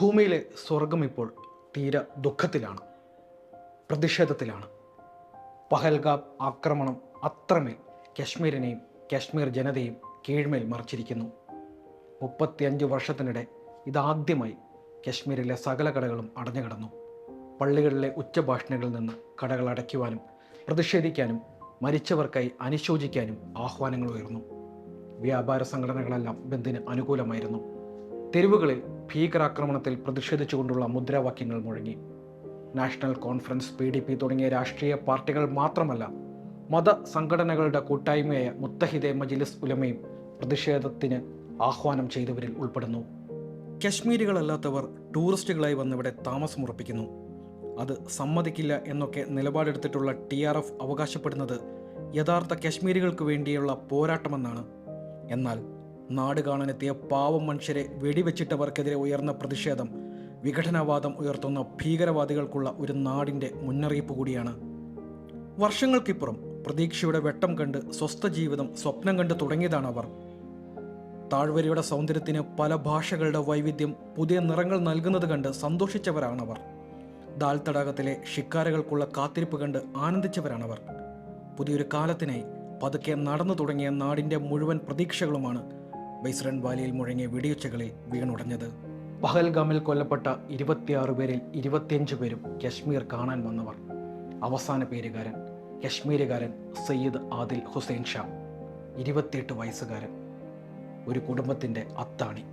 ഭൂമിയിലെ സ്വർഗം ഇപ്പോൾ തീരെ ദുഃഖത്തിലാണ് പ്രതിഷേധത്തിലാണ്. പഹൽഗാബ് ആക്രമണം അത്രമേൽ കശ്മീരിനെയും കശ്മീർ ജനതയും കീഴ്മേൽ മറിച്ചിരിക്കുന്നു. മുപ്പത്തിയഞ്ച് വർഷത്തിനിടെ ഇതാദ്യമായി കശ്മീരിലെ സകല കടകളും അടഞ്ഞുകിടന്നു. പള്ളികളിലെ ഉച്ചഭാഷണികളിൽ നിന്ന് കടകൾ അടയ്ക്കുവാനും പ്രതിഷേധിക്കാനും മരിച്ചവർക്കായി അനുശോചിക്കാനും ആഹ്വാനങ്ങൾ ഉയർന്നു. വ്യാപാര സംഘടനകളെല്ലാം ബന്ദിന് അനുകൂലമായിരുന്നു? തെരുവുകളിൽ ഭീകരാക്രമണത്തിൽ പ്രതിഷേധിച്ചുകൊണ്ടുള്ള മുദ്രാവാക്യങ്ങൾ മുഴങ്ങി. National conference P D P തുടങ്ങിയ രാഷ്ട്രീയ പാർട്ടികൾ മാത്രമല്ല മത സംഘടനകളുടെ കൂട്ടായ്മയായ മുത്തഹിദെ മജിലിസ് ഉലമയും പ്രതിഷേധത്തിന് ആഹ്വാനം ചെയ്തവരിൽ ഉൾപ്പെടുന്നു. കശ്മീരികളല്ലാത്തവർ ടൂറിസ്റ്റുകളായി വന്നിവിടെ താമസമുറപ്പിക്കുന്നു. അത് സമ്മതിക്കില്ല എന്നൊക്കെ നിലപാടെടുത്തിട്ടുള്ള ടി ആർ എഫ് അവകാശപ്പെടുന്നത് യഥാർത്ഥ കശ്മീരികൾക്ക് വേണ്ടിയുള്ള പോരാട്ടമെന്നാണ്. എന്നാൽ നാട് കാണാനെത്തിയ പാവം മനുഷ്യരെ വെടിവെച്ചിട്ടവർക്കെതിരെ ഉയർന്ന പ്രതിഷേധം. വിഘടനവാദം ഉയർത്തുന്ന ഭീകരവാദികൾക്കുള്ള ഒരു നാടിന്റെ മുന്നറിയിപ്പ് കൂടിയാണ്. വർഷങ്ങൾക്കിപ്പുറം പ്രതീക്ഷയുടെ വെട്ടം കണ്ട് സ്വസ്ഥ ജീവിതം സ്വപ്നം കണ്ട് തുടങ്ങിയതാണ് അവർ. താഴ്വരയുടെ സൗന്ദര്യത്തിന് പല ഭാഷകളുടെ വൈവിധ്യം പുതിയ നിറങ്ങൾ നൽകുന്നത് കണ്ട് സന്തോഷിച്ചവരാണവർ. ദാൽ തടാകത്തിലെ ഷിക്കാരകൾക്കുള്ള കാത്തിരിപ്പ് കണ്ട് ആനന്ദിച്ചവരാണവർ. പുതിയൊരു കാലത്തിനായി പതുക്കെ നടന്നു തുടങ്ങിയ നാടിന്റെ മുഴുവൻ പ്രതീക്ഷകളുമാണ് ബൈസ്രൺ വാലിയിൽ മുഴങ്ങിയ വെടിയുച്ചകളിൽ വീണുടഞ്ഞത്. പഹൽഗാമിൽ കൊല്ലപ്പെട്ട ഇരുപത്തിയാറ് പേരിൽ ഇരുപത്തിയഞ്ച് പേരും കശ്മീർ കാണാൻ വന്നവർ. അവസാന പേരുകാരൻ കശ്മീരുകാരൻ സയ്യിദ് ആദിൽ ഹുസൈൻ ഷാ ഇരുപത്തിയെട്ട് വയസ്സുകാരൻ ഒരു കുടുംബത്തിന്റെ അത്താണി.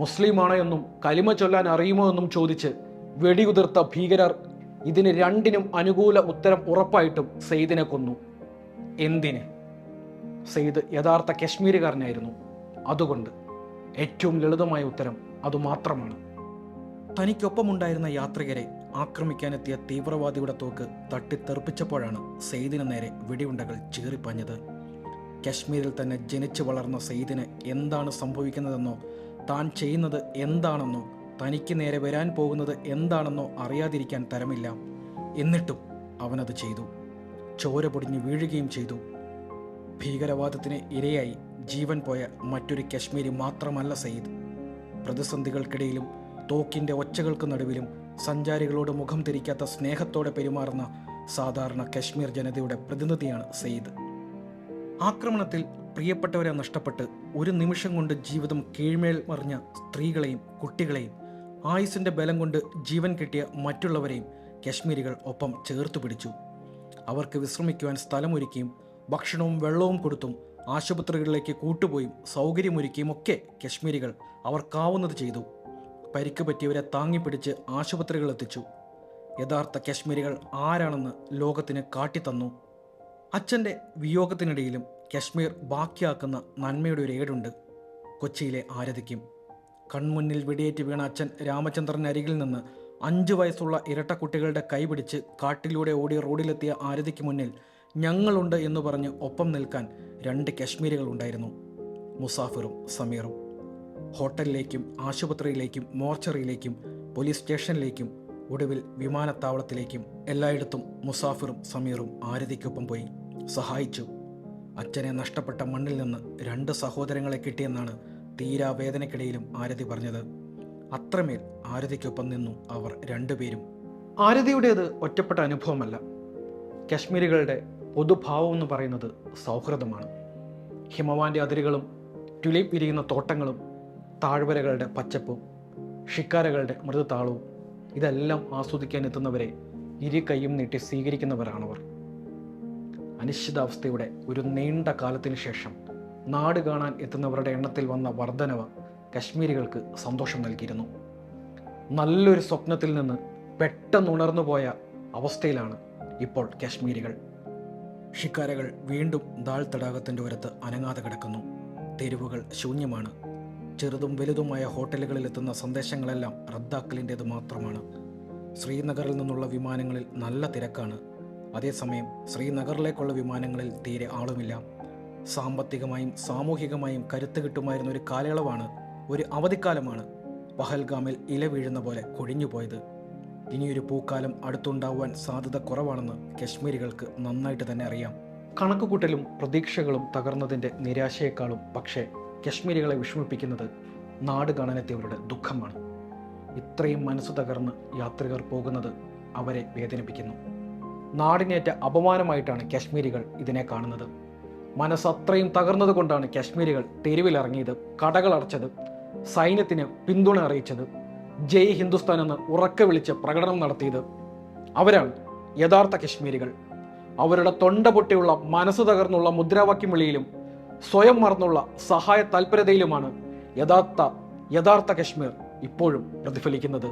മുസ്ലിമാണ് എന്നും കലിമ ചൊല്ലാൻ അറിയുമോ എന്നും ചോദിച്ച് വെടിയുതിർത്ത ഭീകരർ ഇതിന് രണ്ടിനും അനുകൂല ഉത്തരം ഉറപ്പായിട്ടും സെയ്ദിനെ കൊന്നു. എന്തിന്? സെയ്ദ് യഥാർത്ഥ കശ്മീരുകാരനായിരുന്നു. അതുകൊണ്ട് ഏറ്റവും ലളിതമായ ഉത്തരം അതുമാത്രമാണ്. തനിക്കൊപ്പമുണ്ടായിരുന്ന യാത്രികരെ ആക്രമിക്കാനെത്തിയ തീവ്രവാദിയുടെ തോക്ക് തട്ടിത്തെറിപ്പിച്ചപ്പോഴാണ് സെയ്ദിന് നേരെ വെടിയുണ്ടകൾ ചീറിപ്പാഞ്ഞത്. കശ്മീരിൽ തന്നെ ജനിച്ചു വളർന്ന സെയ്ദിന് എന്താണ് സംഭവിക്കുന്നതെന്നോ താൻ ചെയ്യുന്നത് എന്താണെന്നോ തനിക്ക് നേരെ വരാൻ പോകുന്നത് എന്താണെന്നോ അറിയാതിരിക്കാൻ തരമില്ല. എന്നിട്ടും അവനത് ചെയ്തു. ചോര പൊടിഞ്ഞ് വീഴുകയും ചെയ്തു. ഭീകരവാദത്തിന് ഇരയായി ജീവൻ പോയ മറ്റൊരു കശ്മീരി മാത്രമല്ല സയ്യിദ്. പ്രതിസന്ധികൾക്കിടയിലും തോക്കിന്റെ ഒച്ചകൾക്ക് നടുവിലും സഞ്ചാരികളോട് മുഖം തിരിക്കാത്ത സ്നേഹത്തോടെ പെരുമാറുന്ന സാധാരണ കശ്മീർ ജനതയുടെ പ്രതിനിധിയാണ് സയ്യിദ്. ആക്രമണത്തിൽ പ്രിയപ്പെട്ടവരെ നഷ്ടപ്പെട്ട് ഒരു നിമിഷം കൊണ്ട് ജീവിതം കീഴ്മേൽ മറിഞ്ഞ സ്ത്രീകളെയും കുട്ടികളെയും ആയുസിന്റെ ബലം കൊണ്ട് ജീവൻ കിട്ടിയ മറ്റുള്ളവരെയും കശ്മീരികൾ ഒപ്പം ചേർത്തു പിടിച്ചു. അവർക്ക് വിശ്രമിക്കുവാൻ സ്ഥലമൊരുക്കിയും ഭക്ഷണവും വെള്ളവും കൊടുത്തും ആശുപത്രികളിലേക്ക് കൂട്ടുപോയും സൗകര്യമൊരുക്കിയും ഒക്കെ കശ്മീരികൾ അവർക്കാവുന്നത് ചെയ്തു. പരിക്ക് പറ്റിയവരെ താങ്ങിപ്പിടിച്ച് ആശുപത്രികളെത്തിച്ചു യഥാർത്ഥ കശ്മീരികൾ ആരാണെന്ന് ലോകത്തിന് കാട്ടിത്തന്നു. അച്ഛന്റെ വിയോഗത്തിനിടയിലും കശ്മീർ ബാക്കിയാക്കുന്ന നന്മയുടെ ഒരു ഏടുണ്ട്. കൊച്ചിയിലെ ആരതിക്കും. കൺമുന്നിൽ വെടിയേറ്റ് വീണ അച്ഛൻ രാമചന്ദ്രൻ അരികിൽ നിന്ന് അഞ്ചു വയസ്സുള്ള ഇരട്ട കുട്ടികളുടെ കൈപിടിച്ച് കാട്ടിലൂടെ ഓടി റോഡിലെത്തിയ ആരതിക്ക് മുന്നിൽ ഞങ്ങളുണ്ട് എന്ന് പറഞ്ഞ് ഒപ്പം നിൽക്കാൻ രണ്ട് കശ്മീരികൾ ഉണ്ടായിരുന്നു മുസാഫിറും സമീറും. ഹോട്ടലിലേക്കും ആശുപത്രിയിലേക്കും മോർച്ചറിയിലേക്കും പോലീസ് സ്റ്റേഷനിലേക്കും ഒടുവിൽ വിമാനത്താവളത്തിലേക്കും എല്ലായിടത്തും മുസാഫിറും സമീറും ആരതിക്കൊപ്പം പോയി. സഹായിച്ചു. അച്ഛനെ നഷ്ടപ്പെട്ട മണ്ണിൽ നിന്ന് രണ്ട് സഹോദരങ്ങളെ കിട്ടിയെന്നാണ് തീരാ വേദനയ്ക്കിടയിലും ആരതി പറഞ്ഞത്. അത്രമേൽ ആരതിക്കൊപ്പം നിന്നു അവർ രണ്ടുപേരും. ആരതിയുടേത് ഒറ്റപ്പെട്ട അനുഭവമല്ല. കശ്മീരികളുടെ പൊതുഭാവം എന്ന് പറയുന്നത് സൗഹൃദമാണ്. ഹിമവാന്റെ അതിരുകളും ട്യുലിപ്പ് വിരിയുന്ന തോട്ടങ്ങളും താഴ്വരകളുടെ പച്ചപ്പും ഷിക്കാരകളുടെ മൃദുതാളവും ഇതെല്ലാം ആസ്വദിക്കാൻ എത്തുന്നവരെ ഇരു കൈയും നീട്ടി സ്വീകരിക്കുന്നവരാണവർ. അനിശ്ചിതാവസ്ഥയുടെ ഒരു നീണ്ട കാലത്തിന് ശേഷം നാട് കാണാൻ എത്തുന്നവരുടെ എണ്ണത്തിൽ വന്ന വർധനവ് കശ്മീരികൾക്ക് സന്തോഷം നൽകിയിരുന്നു. നല്ലൊരു സ്വപ്നത്തിൽ നിന്ന് പെട്ടെന്നുണർന്നു പോയ അവസ്ഥയിലാണ് ഇപ്പോൾ കശ്മീരികൾ. ഷിക്കാരകൾ വീണ്ടും ദാൾ തടാകത്തിന്റെ ഉരത്ത് അനങ്ങാതെ കിടക്കുന്നു. തെരുവുകൾ ശൂന്യമാണ്. ചെറുതും വലുതുമായ ഹോട്ടലുകളിൽ എത്തുന്ന സന്ദേശങ്ങളെല്ലാം റദ്ദാക്കലിന്റേത് മാത്രമാണ്. ശ്രീനഗറിൽ നിന്നുള്ള വിമാനങ്ങളിൽ നല്ല തിരക്കാണ്. അതേസമയം ശ്രീനഗറിലേക്കുള്ള വിമാനങ്ങളിൽ തീരെ ആളുമില്ല. സാമ്പത്തികമായും സാമൂഹികമായും കരുത്ത് കിട്ടുമായിരുന്ന ഒരു കാലയളവാണ് ഒരു അവധിക്കാലമാണ് പഹൽഗാമിൽ ഇല വീഴുന്ന പോലെ കൊഴിഞ്ഞുപോയത്. ഇനിയൊരു പൂക്കാലം അടുത്തുണ്ടാവാൻ സാധ്യത കുറവാണെന്ന് കശ്മീരികൾക്ക് നന്നായിട്ട് തന്നെ അറിയാം. കണക്കുകൂട്ടലും പ്രതീക്ഷകളും തകർന്നതിന്റെ നിരാശയെക്കാളും പക്ഷേ കശ്മീരികളെ വിഷമിപ്പിക്കുന്നത് നാട് കാണാനെത്തിയവരുടെ ദുഃഖമാണ്. ഇത്രയും മനസ്സ് തകർന്ന് യാത്രികർ പോകുന്നത് അവരെ വേദനിപ്പിക്കുന്നു. നാടിനേറ്റ അപമാനമായിട്ടാണ് കശ്മീരികൾ ഇതിനെ കാണുന്നത്. മനസ്സ് അത്രയും തകർന്നതുകൊണ്ടാണ് കശ്മീരികൾ തെരുവിലിറങ്ങിയത് കടകൾ അടച്ചത് സൈന്യത്തിന് പിന്തുണ അറിയിച്ചത്. ജയ് ഹിന്ദുസ്ഥാൻ എന്ന് ഉറക്കെ വിളിച്ച് പ്രകടനം നടത്തിയത് അവരാണ് യഥാർത്ഥ കശ്മീരികൾ. അവരുടെ തൊണ്ട പൊട്ടിയുള്ള മനസ്സ് തകർന്നുള്ള മുദ്രാവാക്യം വിളിയിലും സ്വയം മറന്നുള്ള സഹായ താല്പര്യതയിലുമാണ് യഥാർത്ഥ യഥാർത്ഥ കശ്മീർ ഇപ്പോഴും പ്രതിഫലിക്കുന്നത്.